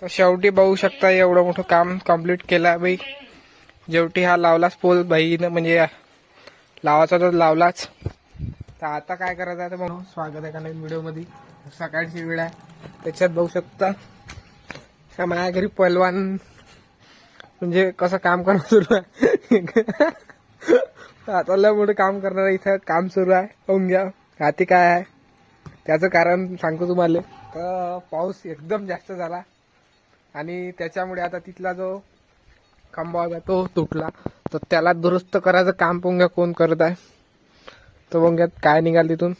तर शेवटी बघू शकता एवढं मोठं काम कंप्लीट केलं बाई. शेवटी हा लावलाच पोल बाईनं म्हणजे लावायचा तर लावलाच. तर आता काय करायचं आहे तर म्हणून स्वागत आहे का नवीन व्हिडिओमध्ये? सकाळची वेळ आहे. त्याच्यात बघू शकता का माझ्या घरी पलवान म्हणजे कसं काम करणं सुरू आहे. आता लय मोठं काम करणार इथं काम सुरू आहे. पाहून घ्या. हाती काय आहे? त्याचं कारण सांगतो तुम्हाला. तर पाऊस एकदम जास्त झाला. आणि त्याच्यामुळे आता तिथला जो खांबा होता तो तुटला. तर त्याला दुरुस्त करायचं काम पोंग्या कोण करत आहे? तर पोंग्यात काय निघाल तिथून?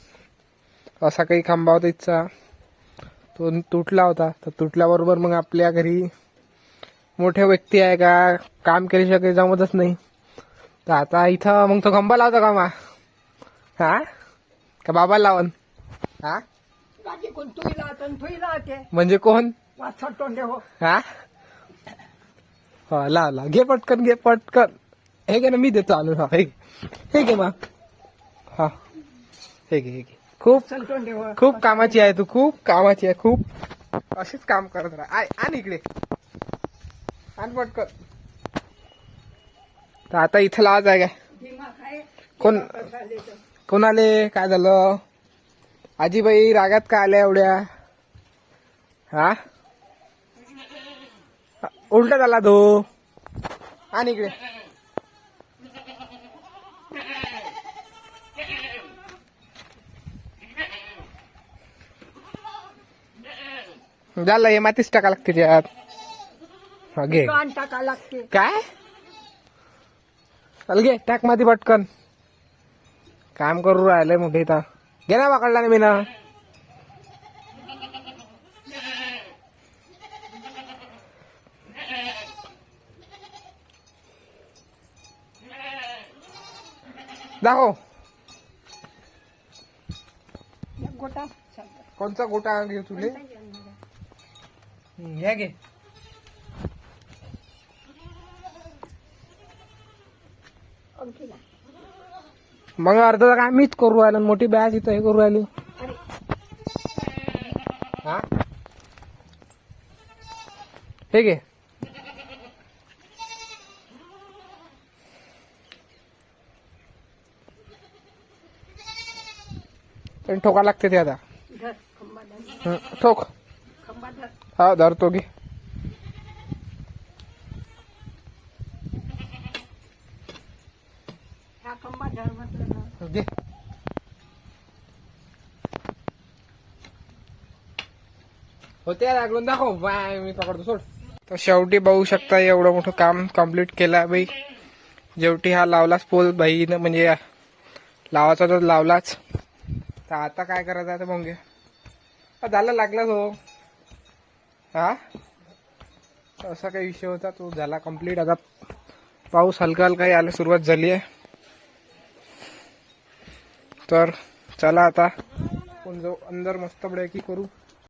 असा काही खांबा होता इथचा. तो तुटला होता. तर तुटल्याबरोबर मग आपल्या घरी मोठे व्यक्ती आहे का? काम केल्याशिवाय काही जमतच नाही. तर आता इथं मग तो खंबा लावता का मा? हा? का बाबा लावन? हा? बाकी कोण? कोण वाचत तोंडे हो. हा? हा लाव लाव घे पटकन घे पटकन. हे घे ना मी देतो आणून. हा हे घे. हे घे मग हा. हे घे हे घे. खूप चल हो. खूप कामाची आहे तू. खूप कामाची आहे. खूप. अशीच काम करत राहा. आय आण इकडे. आण पटकन. तर आता इथं लावायचं आहे काय? दिमाग आहे कोण झाले तर. कोणाले? काय झालं? आजीबाई रागात का आल्या एवढ्या? हा? उलटा झाला तो. आणि इकडे. झालं हे मातीच टाका लागते त्यात घे. टाका लागते. काय? चल घे टाक माती पटकन. काम करू राहिलंय मोठे इथं. घे ना पकडला मी ना दाखव. गोटा. कोणचा गोटा घेऊ तुले? घ्या घे. मग अर्ध काय मीच करू राहिलो मोठी बॅग इथं हे करू राहिली. हा? हे घे. पण ठोका लागते ते आता. हं, ठोक. हा धरतो की ना घे. होते लागून दाखव. बाय मी पकडतो सोड. तर शेवटी बघू शकता एवढं मोठं काम कंप्लीट केलं बाई. शेवटी हा लावलाच पोल बाईनं म्हणजे लावायचा तर लावलाच. तर आता काय करायचं आहे ते मग झालं झाला लागलाच हो. हा? असा काही विषय होता तो झाला कंप्लीट आता पाऊस हलका हलका यायला सुरुवात झाली आहे. तर चला आता कोण जाऊ अंदर मस्त की करू.